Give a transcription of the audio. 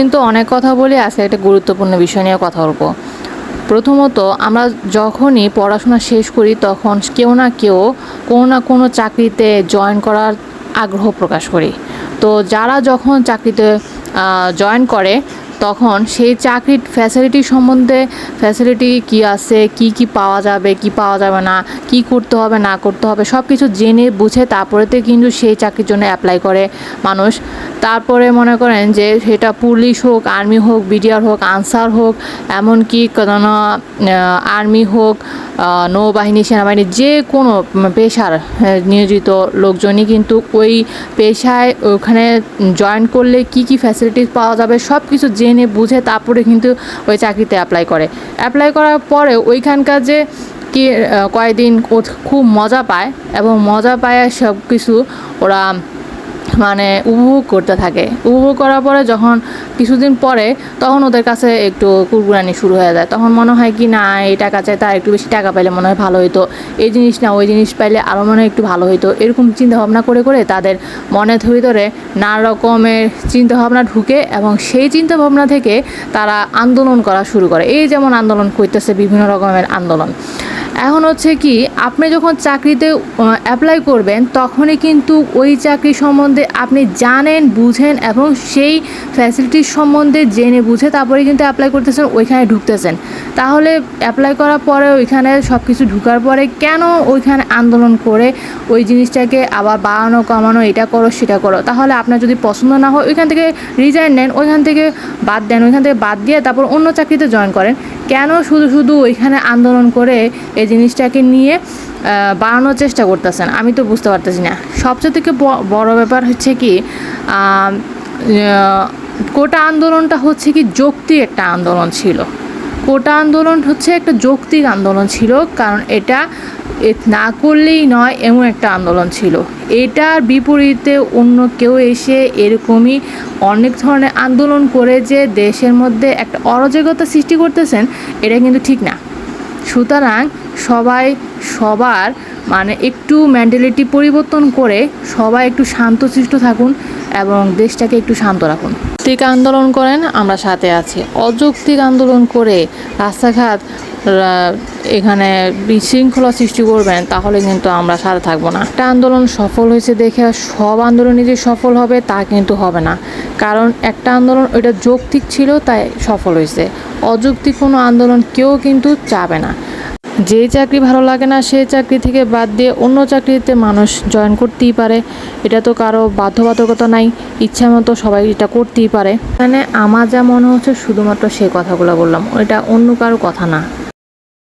কিন্তু অনেক কথা বলে আজকে একটা গুরুত্বপূর্ণ বিষয় নিয়ে কথা বলব। প্রথমত, আমরা যখনই পড়াশোনা শেষ করি, তখন কেউ না কেউ কোনো না কোনো চাকরিতে জয়েন করার আগ্রহ প্রকাশ করি। তো যারা যখন চাকরিতে জয়েন করে তখন সেই চাকরির ফ্যাসিলিটি সম্বন্ধে ফ্যাসিলিটি কি আছে, কি কি পাওয়া যাবে, কি পাওয়া যাবে না, কি করতে হবে, না করতে হবে সব কিছু জেনে বুঝে তারপরেতে কিন্তু সেই চাকরির জন্য অ্যাপ্লাই করে মানুষ। তারপরে মনে করেন যে সেটা পুলিশ হোক আর্মি হোক বিডিআর হোক, আনসার হোক, এমনকি কোনো আর্মি হোক নৌবাহিনী, সেনাবাহিনী, যে কোনো পেশার নিয়োজিত লোকজনই কিন্তু ওই পেশায় ওখানে জয়েন করলে কি কি ফ্যাসিলিটিস পাওয়া যাবে সব কিছু জেনে বুঝে তারপরে কিন্তু ওই চাকরিতে অ্যাপ্লাই করে। অ্যাপ্লাই করার পরে ওইখানকার যে কি কয়েকদিন খুব মজা পায় এবং মজা পায় সব কিছু ওরা মানে উপভোগ করতে থাকে। উপভোগ করার পরে যখন কিছুদিন পরে তখন ওদের কাছে একটু কুরকুরানি শুরু হয়ে যায়। তখন মনে হয় কি, না, এই টাকা চাই, তার একটু বেশি টাকা পাইলে মনে হয় ভালো হতো এই জিনিস না, ওই জিনিস পাইলে আরও মনে হয় একটু ভালো হতো এরকম চিন্তা ভাবনা করে করে তাদের মনের ভিতরে নানা রকমের চিন্তা ভাবনা ঢুকে এবং সেই চিন্তা ভাবনা থেকে তারা আন্দোলন করা শুরু করে। এই যেমন আন্দোলন করতেছে বিভিন্ন রকমের আন্দোলন। এখন হচ্ছে কি, আপনি যখন চাকরিতে অ্যাপ্লাই করবেন, তখনই কিন্তু ওই চাকরি সম্বন্ধে আপনি জানেন, বুঝেন এবং সেই ফ্যাসিলিটির সম্বন্ধে জেনে বুঝে তারপরে কিন্তু অ্যাপ্লাই করতেছেন, ওইখানে ঢুকতেছেন। তাহলে অ্যাপ্লাই করার পরে ওইখানে সব কিছু ঢুকার পরে কেন ওইখানে আন্দোলন করে ওই জিনিসটাকে আবার বাড়ানো, কমানো, এটা করো, সেটা করো? তাহলে আপনার যদি পছন্দ না হয়, ওইখান থেকে রিজাইন নেন, ওইখান থেকে বাদ দেন, ওইখান থেকে বাদ দিয়ে তারপর অন্য চাকরিতে জয়েন করেন। কেন শুধু শুধু ওইখানে আন্দোলন করে এই জিনিসটাকে নিয়ে বাড়ানোর চেষ্টা করতেছেন। আমি তো বুঝতে পারতেছি না। সবচেয়ে থেকে বড় ব্যাপার হচ্ছে কি কোটা আন্দোলনটা হচ্ছে কি যৌক্তিক একটা আন্দোলন ছিল। কোটা আন্দোলন হচ্ছে একটা যৌক্তিক আন্দোলন ছিল, কারণ এটা না করলেই নয়, এমন একটা আন্দোলন ছিল। এটার বিপরীতে অন্য কেউ এসে এরকমই অনেক ধরনের আন্দোলন করে যে দেশের মধ্যে একটা অরাজকতা সৃষ্টি করতেছেন, এটা কিন্তু ঠিক না। সুতরাং সবাই, সবার মানে একটু মেন্টালিটি পরিবর্তন করে সবাই একটু শান্তশিষ্ট থাকুন এবং দেশটাকে একটু শান্ত রাখুন। যৌক্তিক আন্দোলন করেন, আমরা সাথে আছি। অযৌক্তিক আন্দোলন করে রাস্তাঘাট এখানে বিশৃঙ্খলা সৃষ্টি করবেন, তাহলে কিন্তু আমরা সাথে থাকব না। একটা আন্দোলন সফল হয়েছে দেখে সব আন্দোলনই যে সফল হবে তা কিন্তু হবে না। কারণ একটা আন্দোলন ওইটা যৌক্তিক ছিল, তাই সফল হয়েছে। অযৌক্তিক কোনো আন্দোলন কেউ কিন্তু চাবে না। যে চাকরি ভালো লাগে না সেই চাকরি থেকে বাদ দিয়ে অন্য চাকরিতে মানুষ জয়েন করতেই পারে। এটা তো কারও বাধ্যবাধকতা নাই, ইচ্ছা মতো সবাই এটা করতেই পারে। মানে আমার যা মনে হচ্ছে, শুধুমাত্র সেই কথাগুলো বললাম। এটা অন্য কারও কথা না।